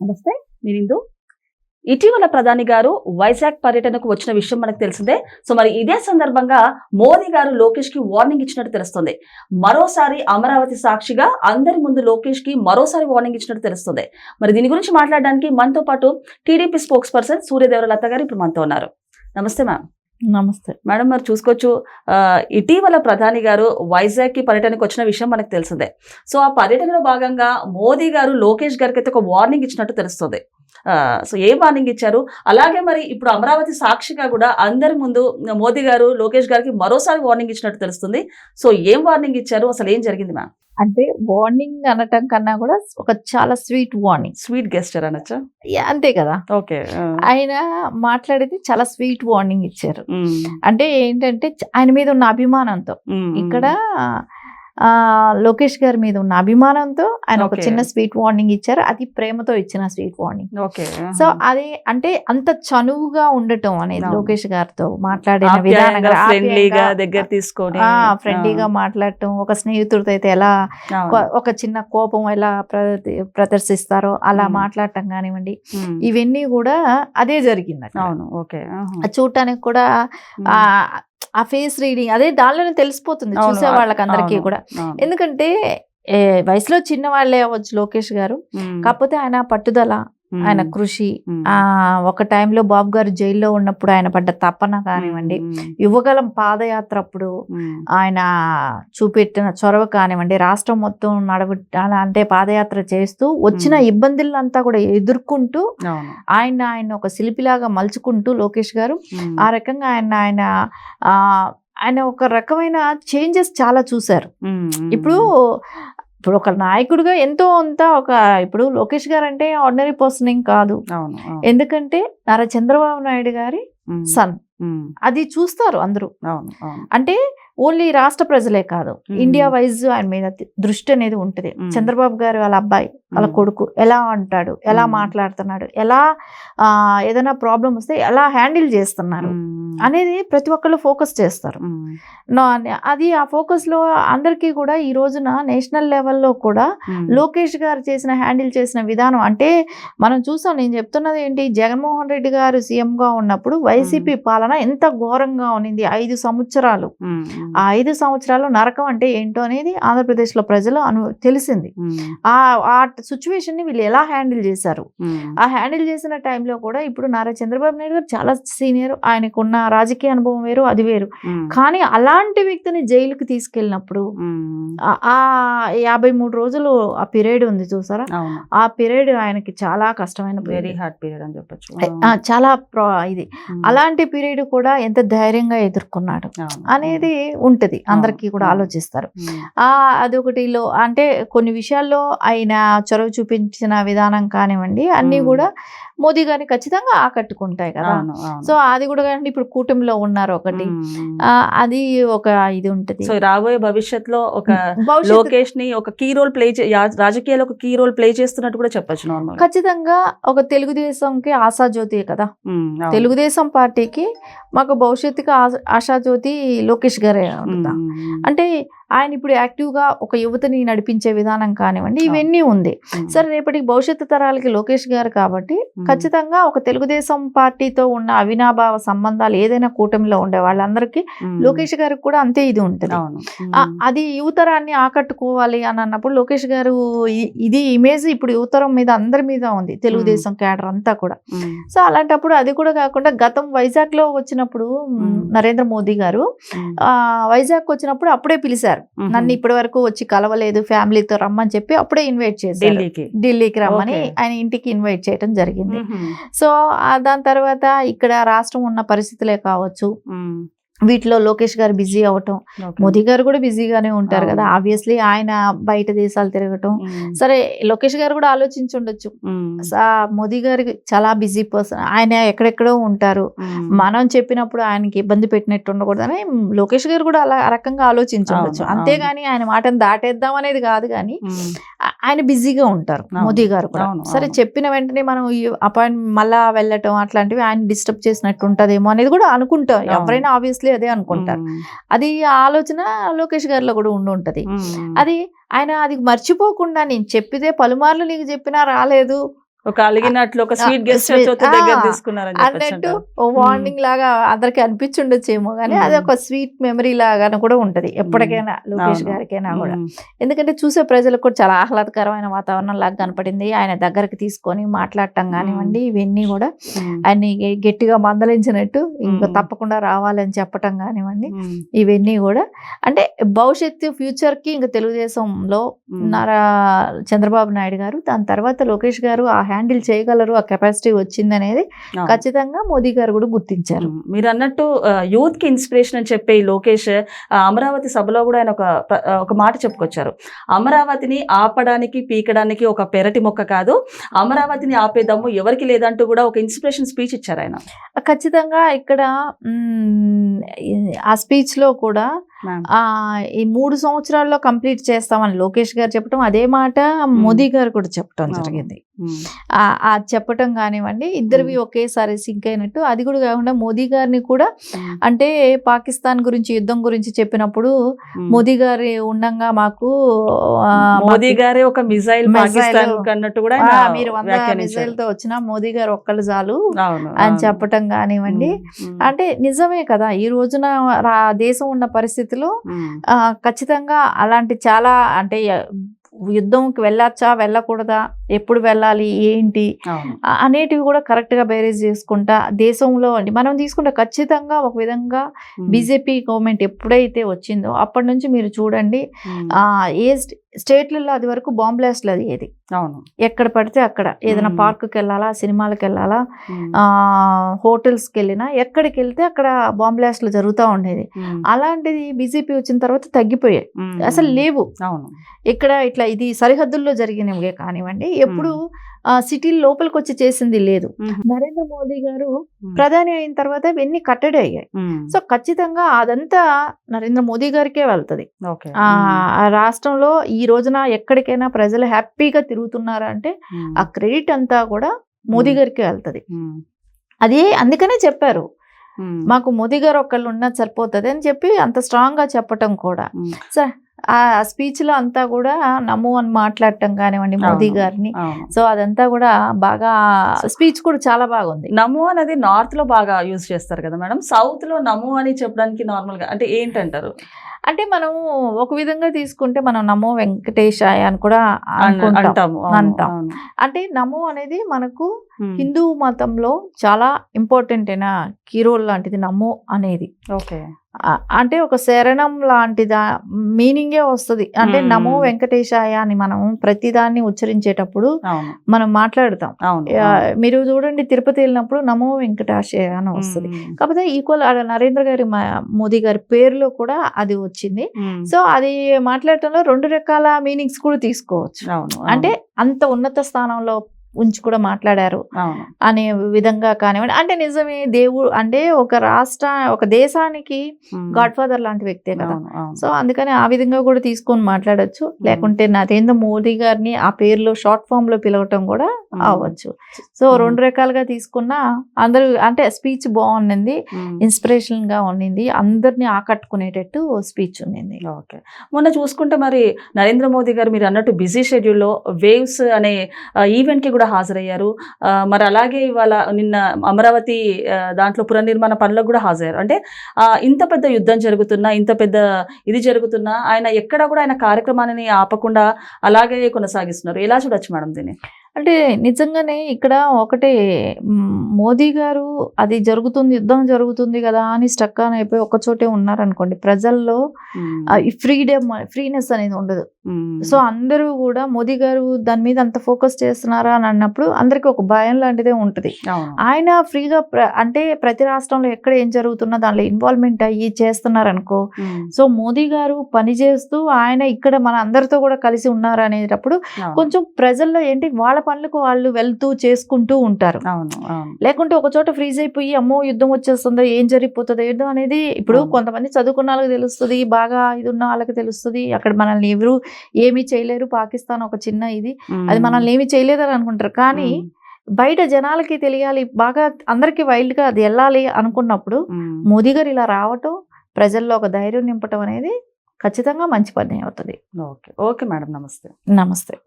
నమస్తే నేను ఇటీవల ప్రధాని గారు వైజాగ్ పర్యటనకు వచ్చిన విషయం మనకు తెలిసిందే. సో మరి ఇదే సందర్భంగా మోదీ గారు లోకేష్కి వార్నింగ్ ఇచ్చినట్టు తెలుస్తుంది. మరోసారి అమరావతి సాక్షిగా అందరి ముందు లోకేష్కి మరోసారి వార్నింగ్ ఇచ్చినట్టు తెలుస్తుంది. మరి దీని గురించి మాట్లాడడానికి మనతో పాటు టీడీపీ స్పోక్స్ పర్సన్ సూర్యదేవర గారు ఇప్పుడు మనతో ఉన్నారు. నమస్తే మ్యామ్. నమస్తే. మేడం మరి చూసుకోవచ్చు ఇటీవల ప్రధాని గారు వైజాగ్కి పర్యటనకు వచ్చిన విషయం మనకు తెలిసిందే. సో ఆ పర్యటనలో భాగంగా మోదీ గారు లోకేష్ గారికి అయితే ఒక వార్నింగ్ ఇచ్చినట్టు తెలుస్తుంది. సో ఏ వార్నింగ్ ఇచ్చారు? అలాగే మరి ఇప్పుడు అమరావతి సాక్షిగా కూడా అందరి ముందు మోదీ గారు లోకేష్ గారికి మరోసారి వార్నింగ్ ఇచ్చినట్టు తెలుస్తుంది. సో ఏం వార్నింగ్ ఇచ్చారు? అసలు ఏం జరిగింది మ్యామ్ అంటే వార్నింగ్ అనటం కన్నా కూడా ఒక చాలా స్వీట్ వార్నింగ్ స్వీట్ గెస్టర్ అనొచ్చా? అంతే కదా. ఓకే ఆయన మాట్లాడేది చాలా స్వీట్ వార్నింగ్ ఇచ్చారు. అంటే ఏంటంటే ఆయన మీద ఉన్న అభిమానంతో. ఇక్కడ లోకేష్ గారి మీద ఉన్న అభిమానంతో ఆయన ఒక. చిన్న స్వీట్ వార్నింగ్ ఇచ్చారు అది ప్రేమతో ఇచ్చిన స్వీట్ వార్నింగ్ సో అది అంటే అంత చనువుగా ఉండటం అనేది. లోకేష్ గారితో మాట్లాడిన విధానం ఆప్యాయంగా ఫ్రెండ్లీగా దగ్గర తీసుకొని ఫ్రెండ్లీగా మాట్లాడటం ఒక స్నేహితుడితో అయితే ఎలా. ఒక- చిన్న కోపం ఎలా ప్ర- ప్రదర్శిస్తారో అలా. మాట్లాడటం కానివ్వండి. ఇవన్నీ కూడా అదే జరిగింది. అవును ఓకే చూడటానికి కూడా ఆ ఫేస్ రీడింగ్ అదే దానిలోనే తెలిసిపోతుంది చూసే వాళ్ళకి అందరికీ కూడా. ఎందుకంటే వయసులో చిన్న వాళ్ళే అవ్వచ్చు లోకేష్ గారు. కాకపోతే ఆయన పట్టుదల. ఆయన కృషి. ఆ ఒక టైంలో బాబు గారు జైల్లో ఉన్నప్పుడు ఆయన పడ్డ తపన కానివ్వండి. యువగలం పాదయాత్ర అప్పుడు. ఆయన చూపెట్టిన చొరవ కానివ్వండి రాష్ట్రం మొత్తం నడవ అంటే పాదయాత్ర చేస్తూ వచ్చిన. ఇబ్బందులంతా కూడా ఎదుర్కొంటూ ఆయన ఆయన ఒక శిల్పిలాగా మలుచుకుంటూ లోకేష్ గారు. ఆ రకంగా ఆయన ఆయన ఆ, ఆయన ఒక రకమైన చేంజెస్ చాలా చూశారు. ఇప్పుడు ఇప్పుడు ఒక నాయకుడిగా ఎంతో అంత ఒక ఇప్పుడు లోకేష్ గారు అంటే ఆర్డినరీ పర్సన్ ఏం కాదు అవును. ఎందుకంటే నారా చంద్రబాబు నాయుడు గారి. సన్. అది చూస్తారు అందరూ అంటే ఓన్లీ రాష్ట్ర ప్రజలే కాదు. ఇండియా వైజ్ ఆయన మీద దృష్టి అనేది ఉంటుంది. చంద్రబాబు గారు వాళ్ళ అబ్బాయి వాళ్ళ. కొడుకు ఎలా అంటాడు ఎలా. మాట్లాడుతున్నాడు ఎలా ఆ, ఏదైనా ప్రాబ్లం వస్తే ఎలా హ్యాండిల్ చేస్తున్నారు. అనేది ప్రతి ఒక్కళ్ళు ఫోకస్ చేస్తారు అది ఆ ఫోకస్లో అందరికీ కూడా ఈ రోజున నేషనల్ లెవెల్లో కూడా. లోకేష్ గారు చేసిన హ్యాండిల్ చేసిన విధానం అంటే మనం చూసాం నేను చెప్తున్నది ఏంటి జగన్మోహన్ రెడ్డి గారు సీఎం గా ఉన్నప్పుడు వైసీపీ పాలన ఎంత ఘోరంగా ఉన్నింది ఐదు సంవత్సరాలు. ఆ ఐదు సంవత్సరాలు నరకం అంటే ఏంటో అనేది ఆంధ్రప్రదేశ్లో ప్రజలు అను తెలిసింది. ఆ ఆ సిచ్యువేషన్ని వీళ్ళు ఎలా హ్యాండిల్ చేశారు. ఆ హ్యాండిల్ చేసిన టైంలో కూడా ఇప్పుడు నారా చంద్రబాబు నాయుడు గారు చాలా సీనియర్ ఆయనకున్న రాజకీయ అనుభవం వేరు అది వేరు. కానీ అలాంటి వ్యక్తిని జైలుకి తీసుకెళ్ళినప్పుడు. ఆ- యాభై మూడు రోజులు ఆ పీరియడ్ ఉంది చూసారా ఆ పీరియడ్ ఆయనకి చాలా కష్టమైన వెరీ. హార్డ్ పీరియడ్ అని చెప్పొచ్చు ఆ, చాలా ప్రా ఇది. అలాంటి పీరియడ్ కూడా ఎంత ధైర్యంగా ఎదుర్కొన్నాడు. అనేది ఉంటది. అందరికీ కూడా. ఆలోచిస్తారు. అదొకటిలో అంటే కొన్ని విషయాల్లో ఆయన చొరవ చూపించిన విధానం కానివ్వండి అన్నీ. కూడా మోదీ గారిని ఖచ్చితంగా ఆకట్టుకుంటాయి కదా. సో అది కూడా కానీ ఇప్పుడు కూటమిలో ఉన్నారు ఒకటి. అది ఒక ఇది ఉంటది. సో రాబోయే భవిష్యత్తులో ఒక లోకేష్ని ఒక కీ రోల్ ప్లే రాజకీయాల్లో ఒక కీ రోల్ ప్లే చేస్తున్నట్టు కూడా చెప్పొచ్చు నార్మల్ ఖచ్చితంగా ఒక తెలుగుదేశంకి ఆశాజ్యోతి కదా. తెలుగుదేశం పార్టీకి మాకు భవిష్యత్తుకి ఆశాజ్యోతి లోకేష్ గారే అంటే ఆయన ఇప్పుడు యాక్టివ్గా ఒక యువతని నడిపించే విధానం కానివ్వండి ఇవన్నీ ఉంది. సరే రేపటికి భవిష్యత్తు తరాలకి లోకేష్ గారు కాబట్టి ఖచ్చితంగా ఒక తెలుగుదేశం పార్టీతో ఉన్న అవినాభావ సంబంధాలు ఏదైనా కూటమిలో ఉండే వాళ్ళందరికీ లోకేష్ గారికి కూడా అంతే ఇది ఉంటుంది. అది యువతరాన్ని ఆకట్టుకోవాలి అని అన్నప్పుడు లోకేష్ గారు ఇది ఇమేజ్ ఇప్పుడు యువతరం మీద అందరి మీద ఉంది తెలుగుదేశం క్యాడర్ అంతా కూడా. సో అలాంటప్పుడు అది కూడా కాకుండా గతం వైజాగ్లో వచ్చినప్పుడు. నరేంద్ర మోదీ గారు వైజాగ్ వచ్చినప్పుడు అప్పుడే పిలిచారు. ఉమ్. నన్ను ఇప్పటి వరకు వచ్చి కలవలేదు ఫ్యామిలీతో రమ్మని చెప్పి అప్పుడే ఇన్వైట్ చేశారు ఢిల్లీకి ఢిల్లీకి రమ్మని. ఆయన ఇంటికి ఇన్వైట్ చేయడం జరిగింది. సో దాని తర్వాత ఇక్కడ రాష్ట్రం ఉన్న పరిస్థితులే కావచ్చు. వీటిలో లోకేష్ గారు బిజీ Okay. మోదీ గారు కూడా బిజీగానే ఉంటారు కదా. ఆబ్వియస్లీ ఆయన బయట దేశాలు తిరగటం. సరే లోకేష్ గారు కూడా ఆలోచించుండొచ్చు ఉమ్. సా- మోదీ గారికి చాలా బిజీ పర్సన్ ఆయన ఎక్కడెక్కడో ఉంటారు. మనం చెప్పినప్పుడు ఆయనకి ఇబ్బంది పెట్టినట్టు ఉండకూడదని లోకేష్ గారు కూడా అలా రకంగా ఆలోచించుండొచ్చు అవును, అంతేగాని ఆయన మాటను దాటేద్దాం అనేది కాదు కానీ ఆయన బిజీగా ఉంటారు మోదీ గారు కూడా సరే. చెప్పిన వెంటనే మనం అపాయింట్ మళ్ళా వెళ్ళటం అట్లాంటివి ఆయన డిస్టర్బ్ చేసినట్టు ఉంటదేమో అనేది కూడా అనుకుంటాం. ఎవరైనా ఆబ్వియస్లీ అదే అనుకుంటారు. అది ఆలోచన లోకేష్ గారిలో కూడా ఉండి ఉంటది. అది ఆయన అది మర్చిపోకుండా నేను చెప్పితే పలుమార్లు నీకు చెప్పినా రాలేదు ఒక అలిగినట్లు ఒక స్వీట్ గెస్ట్ దగ్గర తీసుకున్నారని అన్నట్టు. ఓ వార్నింగ్ లాగా అందరికి అనిపించుండొచ్చేమో కానీ అది. ఒక స్వీట్ మెమరీ లాగా కూడా ఉంటది ఎప్పటికైనా లోకేష్. గారికైనా కూడా ఎందుకంటే చూసే ప్రజలకు కూడా చాలా ఆహ్లాదకరమైన వాతావరణం లాగా కనపడింది ఆయన దగ్గరికి తీసుకొని మాట్లాడటం కానివ్వండి ఇవన్నీ కూడా ఆయన్ని గె- గట్టిగా మందలించినట్టు ఇంకా. తప్పకుండా రావాలని చెప్పటం కానివ్వండి ఇవన్నీ కూడా అంటే భవిష్యత్తు ఫ్యూచర్కి ఇంకా తెలుగుదేశంలో. నారా చంద్రబాబు నాయుడు గారు దాని తర్వాత లోకేష్ గారు ఆ హ్యాండిల్ చేయగలరు ఆ కెపాసిటీ వచ్చిందనేది అవును. ఖచ్చితంగా మోదీ గారు కూడా గుర్తించారు. మీరు అన్నట్టు యూత్కి ఇన్స్పిరేషన్ అని చెప్పే ఈ లోకేష్ అమరావతి సభలో కూడా ఆయన ఒక ఒక మాట చెప్పుకొచ్చారు. అమరావతిని ఆపడానికి పీకడానికి ఒక పెరటి మొక్క కాదు అమరావతిని ఆపే దమ్ము ఎవరికి లేదంటూ కూడా ఒక ఇన్స్పిరేషన్ స్పీచ్ ఇచ్చారు ఆయన. ఖచ్చితంగా ఇక్కడ ఆ స్పీచ్లో కూడా ఈ మూడు సంవత్సరాల్లో కంప్లీట్ చేస్తామని లోకేష్ గారు చెప్పడం అదే మాట మోదీ గారు కూడా చెప్పడం. జరిగింది. ఉమ్, ఆ చెప్పటం కానివ్వండి ఇద్దరివి ఒకేసారి సింక్ అయినట్టు అది కూడా కాకుండా మోదీ గారిని కూడా అంటే పాకిస్తాన్ గురించి యుద్ధం గురించి చెప్పినప్పుడు. మోదీ గారి ఉండంగా మాకు మోదీ గారే ఒక పాకిస్తాన్ కన్నట్టు కూడా మీరు వంద. మిజైల్తో వచ్చినా మోదీ గారు ఒక్కళ్ళు చాలు అని. చెప్పటం కానివ్వండి. అంటే నిజమే కదా ఈ రోజున దేశం ఉన్న పరిస్థితిలో ఖచ్చితంగా అలాంటి చాలా అంటే యుద్ధంకి వెళ్ళొచ్చా వెళ్ళకూడదా? ఎప్పుడు వెళ్ళాలి ఏంటి? అనేటివి కూడా కరెక్ట్గా బేరేజ్ చేసుకుంటా దేశంలో అండి. మనం తీసుకుంటే ఖచ్చితంగా ఒక విధంగా బీజేపీ గవర్నమెంట్ ఎప్పుడైతే వచ్చిందో అప్పటి నుంచి మీరు చూడండి ఏ స్ట్- స్టేట్లలో అది వరకు బాంబ్ బ్లాస్ట్లు అది ఏది? అవును. ఎక్కడ పడితే అక్కడ. ఏదైనా మ్మ్. పార్కుకి వెళ్ళాలా సినిమాలకు వెళ్ళాలా హోటల్స్కి వెళ్ళినా ఎక్కడికి వెళ్తే అక్కడ బాంబ్ బ్లాస్ట్లు జరుగుతూ ఉండేది. అలాంటిది బీజేపీ వచ్చిన తర్వాత తగ్గిపోయాయి. అసలు లేవు. అవును. ఇక్కడ ఇట్లా ఇది సరిహద్దుల్లో జరిగినవే కానివ్వండి ఎప్పుడు సిటీ లోపలికి వచ్చి చేసింది లేదు. నరేంద్ర మోదీ గారు ప్రధాని అయిన తర్వాత ఇవన్నీ కట్టడి అయ్యాయి. సో ఖచ్చితంగా అదంతా నరేంద్ర మోదీ గారికే వెళ్తది. ఆ రాష్ట్రంలో ఈ రోజున ఎక్కడికైనా ప్రజలు హ్యాపీగా తిరుగుతున్నారా అంటే ఆ క్రెడిట్ అంతా కూడా మోదీ గారికే వెళ్తది. అదే అందుకనే చెప్పారు. మాకు మోదీ గారు ఒకళ్ళు ఉన్నది సరిపోతుంది అని చెప్పి అంత స్ట్రాంగ్గా చెప్పటం కూడా. సరే ఆ స్పీచ్లో అంతా కూడా నమ్ము అని మాట్లాడటం కానివ్వండి మోదీ. గారిని. సో అదంతా కూడా బాగా స్పీచ్ కూడా చాలా బాగుంది. నమో అనేది నార్త్లో బాగా యూజ్ చేస్తారు కదా మేడం? సౌత్లో నమో అని చెప్పడానికి నార్మల్గా అంటే ఏంటంటారు? అంటే మనం ఒక విధంగా తీసుకుంటే మనం నమో వెంకటేశాయ అని కూడా అంటాము. అంటాం. అంటే నమో అనేది మనకు హిందూ మతంలో చాలా ఇంపార్టెంట్ అయిన కీరోల్ లాంటిది నమో అనేది. ఓకే. అంటే ఒక శరణం లాంటిదా మీనింగే వస్తుంది. అంటే. నమో వెంకటేశాయ అని మనం ప్రతిదాన్ని ఉచ్చరించేటప్పుడు మనం మాట్లాడతాం. మీరు చూడండి తిరుపతి వెళ్ళినప్పుడు నమో వెంకటాశయ అని వస్తుంది. కాకపోతే ఈక్వల్ నరేంద్ర గారి మోదీ గారి పేరులో కూడా అది వచ్చింది. సో అది మాట్లాడటంలో రెండు రకాల మీనింగ్స్ కూడా తీసుకోవచ్చు. అంటే అంత ఉన్నత స్థానంలో ఉంచి కూడా మాట్లాడారు అనే విధంగా కానివ్వండి. అంటే నిజమే దేవుడు అంటే ఒక రాష్ట్ర ఒక దేశానికి గాడ్ ఫాదర్ లాంటి వ్యక్తే కదా. సో అందుకని ఆ విధంగా కూడా తీసుకొని మాట్లాడొచ్చు. లేకుంటే నరేంద్ర మోదీ గారిని ఆ పేరులో షార్ట్ ఫామ్లో పిలవటం కూడా అవ్వచ్చు. సో. రెండు రకాలుగా తీసుకున్నా అందరూ అంటే స్పీచ్ బాగుండింది ఇన్స్పిరేషన్గా ఉండింది అందరిని ఆకట్టుకునేటట్టు స్పీచ్ ఉండింది. ఓకే. మొన్న చూసుకుంటే మరి నరేంద్ర మోదీ గారు మీరు అన్నట్టు బిజీ షెడ్యూల్లో వేవ్స్ అనే ఈవెంట్కి కూడా హాజరయ్యారు. మరి అలాగే ఇవాళ నిన్న అమరావతి దాంట్లో పునర్నిర్మాణ పనులకు కూడా హాజరయ్యారు. అంటే ఇంత పెద్ద యుద్ధం జరుగుతున్నా ఇంత పెద్ద ఇది జరుగుతున్నా ఆయన ఎక్కడ కూడా ఆయన కార్యక్రమాన్ని ఆపకుండా అలాగే కొనసాగిస్తున్నారు. ఎలా చూడొచ్చు మేడం దీన్ని? అంటే నిజంగానే ఇక్కడ ఒకటే మోదీ గారు అది జరుగుతుంది యుద్ధం జరుగుతుంది కదా అని స్టక్ ఆన్ అయిపోయి ఒక చోటే ఉన్నారనుకోండి. ప్రజల్లో ఈ ఫ్రీడమ్ ఫ్రీనెస్ అనేది ఉండదు. సో అందరూ కూడా మోదీ గారు దాని మీద అంత ఫోకస్ చేస్తున్నారా అని అన్నప్పుడు అందరికి ఒక భయం లాంటిదే ఉంటుంది. ఆయన ఫ్రీగా అంటే ప్రతి రాష్ట్రంలో ఎక్కడ ఏం జరుగుతున్నా దానిలో ఇన్వాల్వ్మెంట్ అయ్యి చేస్తున్నారనుకో సో మోదీ గారు పని చేస్తూ ఆయన ఇక్కడ మన అందరితో కూడా కలిసి ఉన్నారు అనేటప్పుడు అవును. కొంచెం ప్రజల్లో ఏంటి వాళ్ళ పనులకు వాళ్ళు వెళ్తూ చేసుకుంటూ ఉంటారు. లేకుంటే ఒక చోట ఫ్రీజ్ అయిపోయి అమ్మో యుద్ధం వచ్చేస్తుందో ఏం జరిగిపోతుందో యుద్ధం అనేది ఇప్పుడు. కొంతమంది చదువుకున్న వాళ్ళకి తెలుస్తుంది బాగా ఇది ఉన్న వాళ్ళకి తెలుస్తుంది అక్కడ మనల్ని ఎవరు ఏమీ చేయలేరు పాకిస్తాన్ ఒక చిన్న ఇది అది మనల్ని ఏమీ చేయలేదని అనుకుంటారు. కానీ బయట జనాలకి తెలియాలి బాగా అందరికీ వైల్డ్గా అది వెళ్ళాలి అనుకున్నప్పుడు. మోదీ గారు ఇలా రావటం ప్రజల్లో ఒక ధైర్యం నింపటం అనేది ఖచ్చితంగా మంచి పని అవుతుంది. ఓకే ఓకే మేడం నమస్తే. నమస్తే.